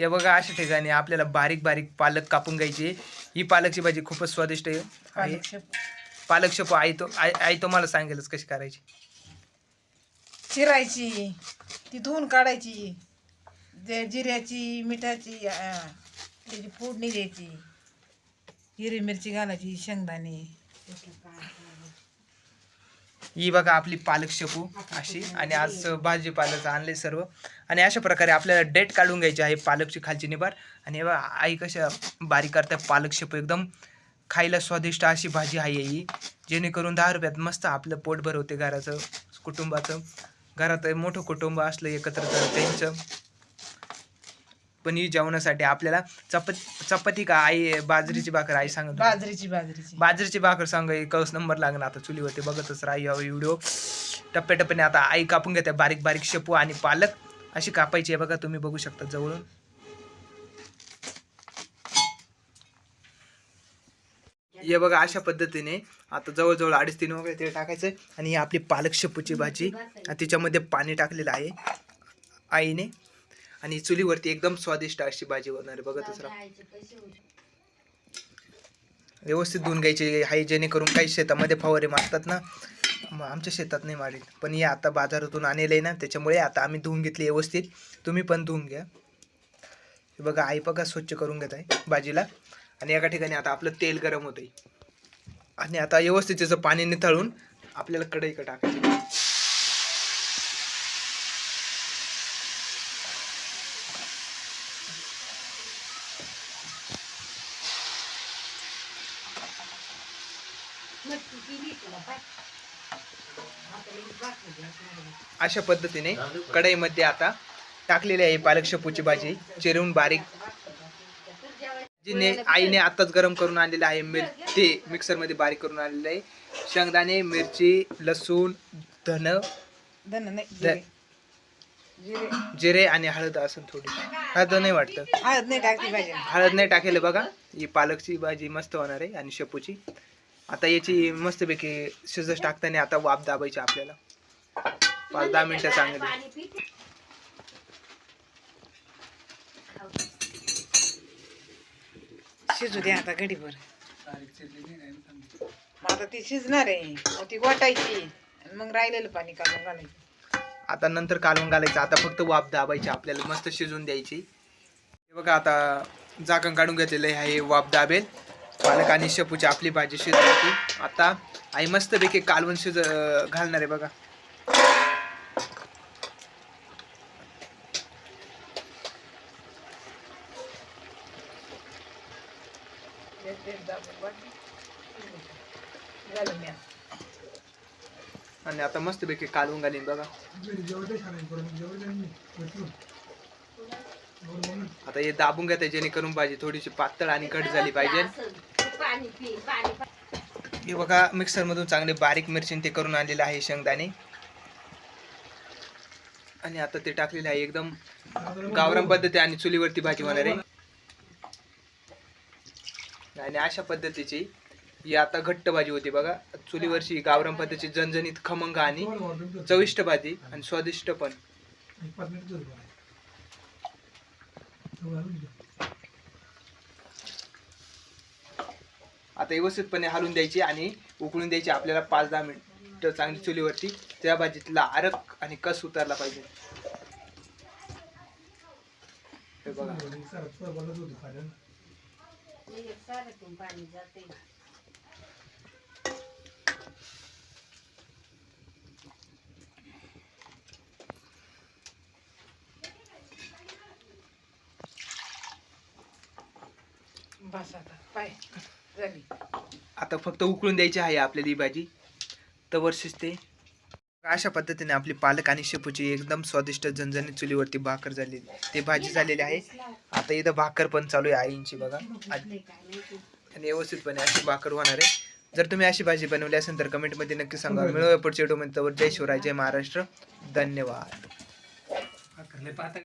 या बघा अशा ठिकाणी आपल्याला बारीक बारीक पालक कापून घ्यायची. ही पालकची भाजी खूपच स्वादिष्ट आहे. पालक शेप. पालक शेपू आई तो आई आई तुम्हाला सांगेलच कशी करायची. चिरायची ती धुवून काढायची. जे जिऱ्याची मिठाची त्याची फोडणी द्यायची हिरवी मिरची घालायची शेंगदाणे. ही बघा आपली पालक शेपू अशी आणि आज भाजीपाल्याचं आणले सर्व. आणि अशा प्रकारे आपल्याला डेट काढून घ्यायची आहे पालकची खालची निभार आणि हे बघा आई कशा बारीक करतात पालक शेपू एकदम. खायला स्वादिष्ट अशी भाजी आहे ही जेणेकरून दहा रुपयात मस्त आपलं पोट भरवते घराचं कुटुंबाचं. घरात मोठं कुटुंब असलं एकत्र तर त्यांचं. पण ही जेवणासाठी आपल्याला चपाती चपाती का आई बाजरीची भाकर आई सांगत होती. बाजरीची बाजरीची. बाजरीची भाकर सांग कस नंबर लागणार आता चुलीवरती बघतच राहा या व्हिडिओ. टप्प्याटप्प्याने आता आई कापून घेते बारीक बारीक शेपू आणि पालक. अशी कापायची आहे बघा तुम्ही बघू शकता जवळून. हे बघा अशा पद्धतीने आता जवळजवळ अडीच तीन वगैरे ते टाकायचं आणि ही आपली पालक शेपूची भाजी. आणि तिच्यामध्ये पाणी टाकलेलं आहे. आईने. आणि चुलीवरती एकदम स्वादिष्ट अशी भाजी बनणार आहे. बघतच राहा. व्यवस्थित धुवून घ्यायची. आहे जेणेकरून काही शेतामध्ये फवारे मारतात ना मग आमच्या शेतात नाही मारेल. पण हे आता बाजारातून आणलेलं आहे ना त्याच्यामुळे आता आम्ही धुवून घेतली व्यवस्थित. तुम्ही पण धुवून घ्या. हे बघा आई बघा स्वच्छ करून घेत आहे भाजीला. आणि एका ठिकाणी आता आपलं तेल गरम होतं आणि आता व्यवस्थित त्याचं पाणी निथळून आपल्याला कढईकडे टाकायचं. अशा पद्धतीने कढईमध्ये आता टाकलेली आहे पालक शेपूची भाजी चिरून बारीक. जिने आईने आताच गरम करून आणलेलं आहे मिरची मिक्सरमध्ये बारीक करून आणलेलं आहे. शेंगदाणे मिरची लसूण धन जिरे. आणि हळद असं थोडी. हळद नाही वाटतं. हळद नाही टाकली हळद नाही टाकेल बघा. ही पालकची भाजी मस्त होणार आहे आणि शेपूची. आता याची मस्तपैकी शिजस टाकताना आता वाफ दाबायची आपल्याला. पाच दहा मिनिटं चांगली. शिजू दे आता घडीभर. आता ती शिजणार आहे. मग ती वाटायची. आणि मग राहिलेलं पाणी काढून घालायचं. आता नंतर कालवून घालायचं. आता फक्त वाफ दाबायची आपल्याला. मस्त शिजून द्यायची. हे बघा आता झाकण काढून घेतलेलं आहे. वाफ दाबेल. पालक आणि शेपूची आपली भाजी शिजवायची आता आई मस्तपैकी कालवण शिज घालणार आहे बघा. आणि आता मस्त पैकी कालवून घालीन बघा. आता हे दाबून घेता जेणेकरून भाजी थोडीशी पातळ आणि घट झाली पाहिजे. हे बघा मिक्सर मधून चांगले बारीक मिरची ते करून आणलेलं आहे शेंगदाणे. आणि आता ते टाकलेले आहे एकदम गावरम पद्धती आणि चुलीवरती भाजी होणार आहे. आणि अशा पद्धतीची ही आता घट्ट भाजी होती बघा. चुलीवरची गावरम पद्धतीची जनजनीत खमंग आणि चविष्ट भाजी आणि स्वादिष्ट पण. आता व्यवस्थितपणे हलून द्यायची आणि उकळून द्यायची आपल्याला पाच दहा मिनिट चांगली चुलीवरती. त्या भाजीतला आरक आणि कस उतरला पाहिजे. हे बघा. बस आता पाय झाली आता फक्त उकळून द्यायची आहे आपल्याला ही भाजी. तवर शिजते अशा पद्धतीने आपली पालक आणि शेपूची एकदम स्वादिष्ट झणझणीत चुलीवरती भाकर झालेली. ते भाजी झालेली आहे. आता इथं भाकर पण चालू आहे आईंची बघा. आणि व्यवस्थितपणे अशी भाकर होणार आहे. जर तुम्ही अशी भाजी बनवली असेल तर कमेंटमध्ये नक्की सांगा. मिळूया पुढच्या व्हिडिओमध्ये जय शिवराय जय महाराष्ट्र. धन्यवाद.